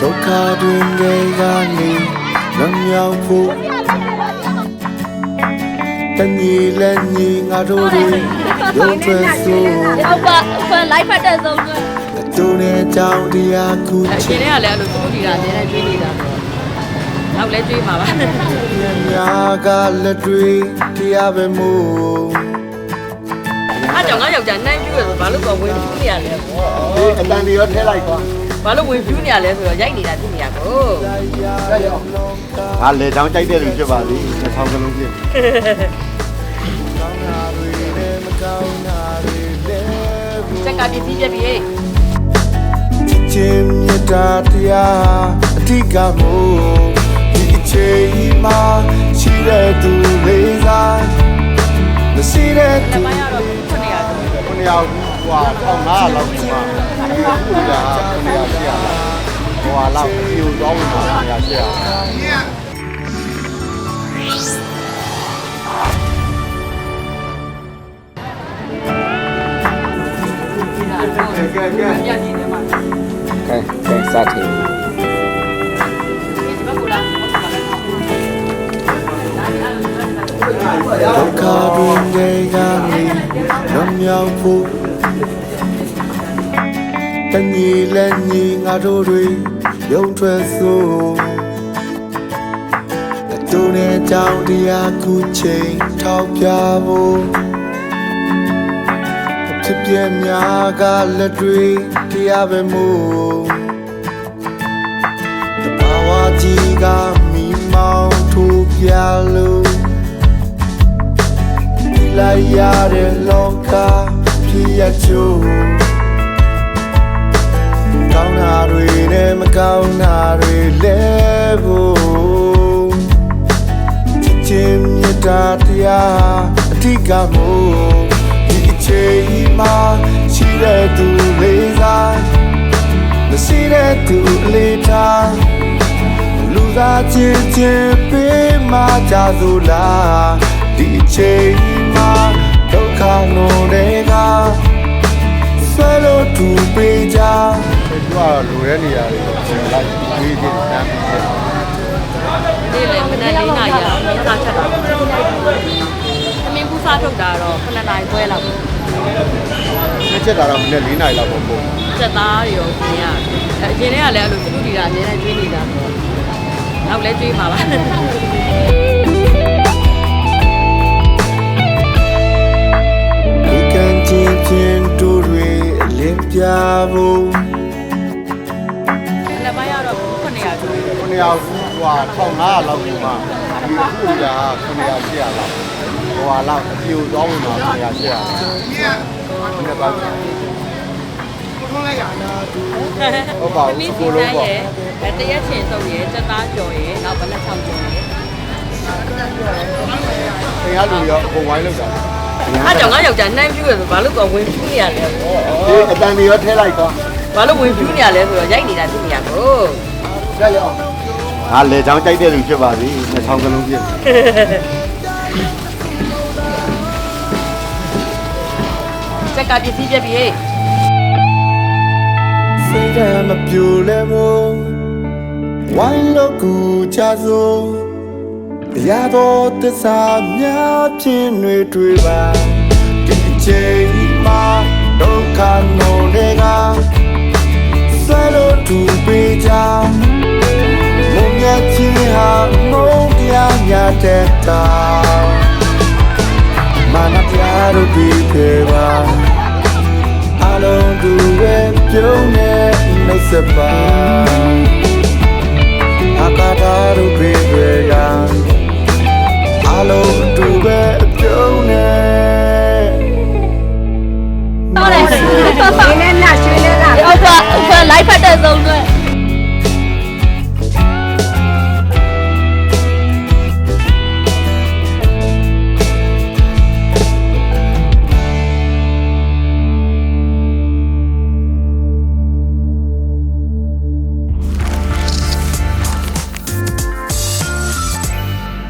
ဒုက္ခတွင်တွေကနေမမြောက်ဖို့တညီလက်ညီငါတို့တွေရုံးထွက်ဆိုအောက်ကဖန်လိုက်ဖတ်တဲ့ဆုံးကအတူနဲ့ကြောင်းတရားခုအချရှင် à, တွေကလည်းအဲ့လိုသူတို့ဒီကအများနဲ့ကျွေးနေတာဆိုတော့ နောက်လည်းကျွေးမှာပါများကလက်တွေတရားပဲမို့အားကြောင့်ငါယောက်ျားနှမ်းပြူရဆိုဘာလို့တော့ဝင်ပြူနေရလဲဒီအတန်တွေရောထဲလိုက်သွားဘာလို့ဝင်ပြူနေရလဲဆိုတော့ရိုက်နေတာဖြစ်နေရကိုငါလေချောင်းကြိုက်တဲ့လူဖြစ်ပါသည်နှစ်ထောင်ကလုံးပြည့်ကောင်းတာတွေနဲ့မကောင်းတာတွေလည်းဖို့စက်ကပစ္စည်းပြက်ပြီးချင်းမြတ်တာတရားအဓိကမို့ ဒီအချိန်မှာရှိတဲ့သူလေးစားမရှိတဲ့သူတပိုင်းကတော့ခုနေရတယ်ခုနှစ်ယောက်ဟွာ1500လောက်ဒီမှာခုက900ရှိရဟွာလောက်ပြူသွားဝင်မှာ900ရှိရကဲကဲကဲပြက်နေတယ်မှာကဲကဲစတယ် ဒုက္ခတွင်တွေကနေမမြောက်ဖို့တညီလက်ညီငါတို့တွေရုံထွက်ဆိုအတူနဲ့ကြောင်းတရားခုချိန်ထောက်ပြဖို့ဖြစ်ပြများကလက်တွေတရားပဲမို့တဘာဝကြီးကမိမောင်းထိုးပြလို့ဒီလိုက် ရတဲ့လောကဖြစ်ရချိုးကောင်းတာတွေနဲ့မကောင်းတာတွေလဲဖို့ချစ်ချင်းမြတ်တာတရားအဓိကမို့ဒီအချိန်မှာရှိတဲ့သူလေးစားမရှိတဲ့သူလေးထားလူသားချင်းချင်းပေးမှကြစို့လားဒီအချိန် မှာဒုက္ခလုံးတွေကဆွဲလို့တူပေးကြသူကလိုတဲ့နေရာတွေကိုဆင်လိုက်ပြီးပြီးတန်းပြီးတယ်ဒီလေမနေ့လေးနာရီအောင်မင်းစားချက်တာသမင်းပူစားထုတ်တာတော့9နာရီခွဲလောက်နှစ်ချက်တာတော့မနေ့4နာရီလောက်ပေါ့ပေါ့စက်သားတွေရောရှင်ရအရှင်တွေကလည်းအဲ့လိုသူတို့ဒီကအများနဲ့ကျွေးနေတာဆိုတော့နောက်လည်းကျွေးမှာပါ ပြဖို့လည်းပိုင်းကတော့900ကျွေးခုနှစ်ယောက်ဟွာ1500လောက်ဒီမှာဒီခုက900ရှိရလောက်ဟွာလောက်အပြူသွားဝင်မှာ900ရှိရဒီနေ့ပါဟုတ်ပါသမီးဘူးစီကိုတလုံးန်းပေါ့ရဲ့အဲတရက်ချင်စုပ်ရဲ့စက်သားကြော်ရဲ့နောက်ဘလက်ချောက်ကြော်ရဲ့သင်ရလူရောအကုန်ဝိုင်းလောက်တာ အားကြောင့်ငါယောက်ျားနှမ်းပြူရဆိုဘာလို့တော့ဝင်ပြူနေရလဲဒီအတန်တွေရောထဲလိုက်သွားဘာလို့ဝင်ပြူနေရလဲဆိုတော့ရိုက်နေတာဖြစ်နေရကိုရရအောင်ငါလေချောင်းကြိုက်တဲ့လူဖြစ်ပါသည်နှစ်ထောင်ကလုံးပြည့်စက်ကပစ္စည်းပြက်ပြီးစိတ်ဓာတ်မပြိုလဲဖို့ဝိုင်းလို့ကူချစို့ တရားတော်သစ္စာများဖြင့်တွေတွေ့ပါဒီအချိန်မှာဒုက္ခနိုတွေကဆွဲလို့တူပေးကြမုံမြတ်ချင်းဟာမုံတရားများတဲ့တာမနပြားတို့ဒီဖေပါအလုံးတူပဲပြုံးနေနှုတ်ဆက်ပါ follow too bed.